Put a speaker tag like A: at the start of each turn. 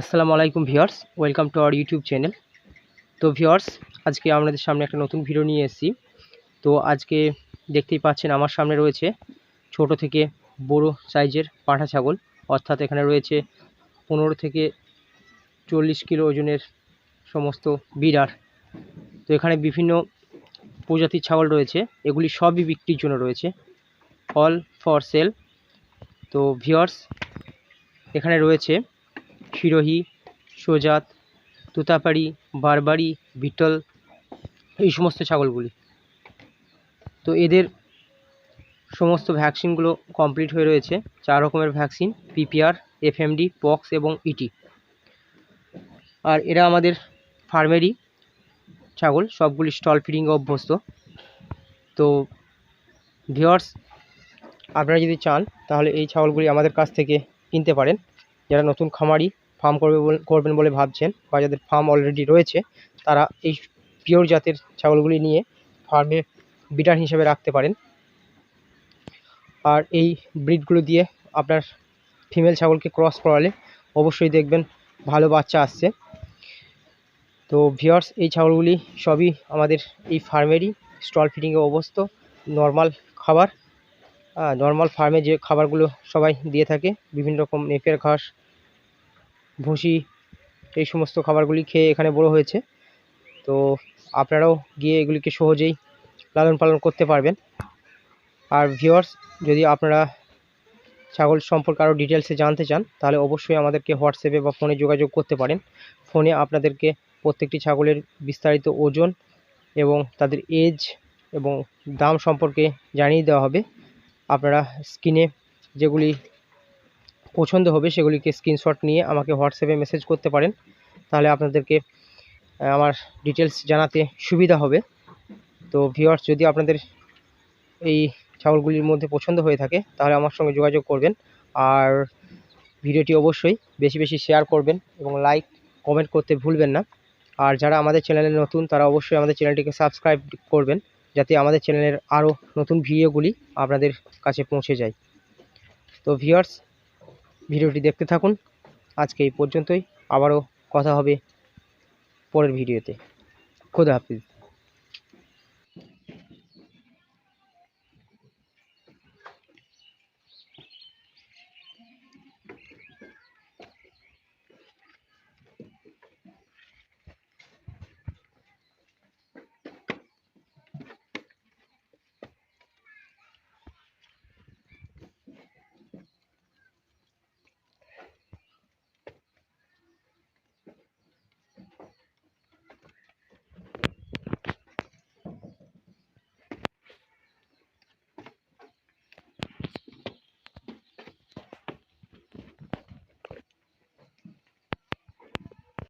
A: আসসালামু আলাইকুম viewers, welcome to our YouTube channel. তো ভিউয়ার্স, আজকে আপনাদের সামনে একটা নতুন ভিডিও নিয়ে এসেছি। তো আজকে দেখতেই পাচ্ছেন আমার সামনে রয়েছে ছোট থেকে বড় সাইজের পাঁঠা ছাগল। অর্থাৎ এখানে রয়েছে পনেরো থেকে চল্লিশ কিলো ওজনের সমস্ত বিড়ার তো এখানে বিভিন্ন প্রজাতির ছাগল রয়েছে, এগুলি সবই বিক্রির জন্য রয়েছে। All for sale. তো ভিউয়ার্স, এখানে রয়েছে শিরোহী সোজাত, তুতাপাড়ি বারবারি বিটল, এই সমস্ত ছাগলগুলি। তো এদের সমস্ত ভ্যাকসিনগুলো কমপ্লিট হয়ে রয়েছে। চার রকমের ভ্যাকসিন, পিপিআর, এফএমডি, পক্স এবং ইটি। আর এরা আমাদের ফার্মেরই ছাগল, সবগুলি স্টল ফিডিংয়ে অভ্যস্ত। তো ভিওয়ার্স আপনারা যদি চান, তাহলে এই ছাগলগুলি আমাদের কাছ থেকে কিনতে পারেন। যারা নতুন খামারি ফার্ম করবে করবেন বলে ভাবছেন বা যাদের ফার্ম অলরেডি রয়েছে, তারা এই পিওর জাতের ছাগলগুলি নিয়ে ফার্মে বিটার হিসেবে রাখতে পারেন। আর এই ব্রিডগুলো দিয়ে আপনার ফিমেল ছাগলকে ক্রস করালে অবশ্যই দেখবেন ভালো বাচ্চা আসছে। তো ভিওর্স এই ছাগলগুলি সবই আমাদের এই ফার্মেরই স্টল ফিডিংয়ে অবস্থ নর্মাল খাবার নর্মাল ফার্মে যে খাবারগুলো সবাই দিয়ে থাকে, বিভিন্ন রকম নেপিয়ার ঘাস ভুসি, এই সমস্ত খাবারগুলি খেয়ে এখানে বড় হয়েছে। তো আপনারাও গিয়ে এগুলিকে সহজেই লালন পালন করতে পারবেন। আর ভিওয়ার্স যদি আপনারা ছাগল সম্পর্কে আরও ডিটেলসে জানতে চান, তাহলে অবশ্যই আমাদেরকে হোয়াটসঅ্যাপে বা ফোনে যোগাযোগ করতে পারেন। ফোনে আপনাদেরকে প্রত্যেকটি ছাগলের বিস্তারিত ওজন এবং তাদের এজ এবং দাম সম্পর্কে জানিয়ে দেওয়া হবে। আপনারা স্ক্রিনে যেগুলি পছন্দ হবে সেগুলিকে স্ক্রিনশট নিয়ে আমাকে হোয়াটসঅ্যাপে মেসেজ করতে পারেন। তাহলে আপনাদেরকে আমার ডিটেলস জানাতে সুবিধা হবে। তো ভিউয়ার্স যদি আপনাদের এই ছাগলগুলির মধ্যে পছন্দ হয়ে থাকে, তাহলে আমার সঙ্গে যোগাযোগ করবেন। আর ভিডিওটি অবশ্যই বেশি বেশি শেয়ার করবেন এবং লাইক কমেন্ট করতে ভুলবেন না। আর যারা আমাদের চ্যানেলে নতুন, তারা অবশ্যই আমাদের চ্যানেলটিকে সাবস্ক্রাইব করবেন, যাতে আমাদের চ্যানেলের আরও নতুন ভিডিওগুলি আপনাদের কাছে পৌঁছে যায়। তো ভিউয়ার্স ভিডিওটি দেখতে থাকুন। আজকে এই পর্যন্তই। আবারও কথা হবে পরের ভিডিওতে। খোদা হাফিজ।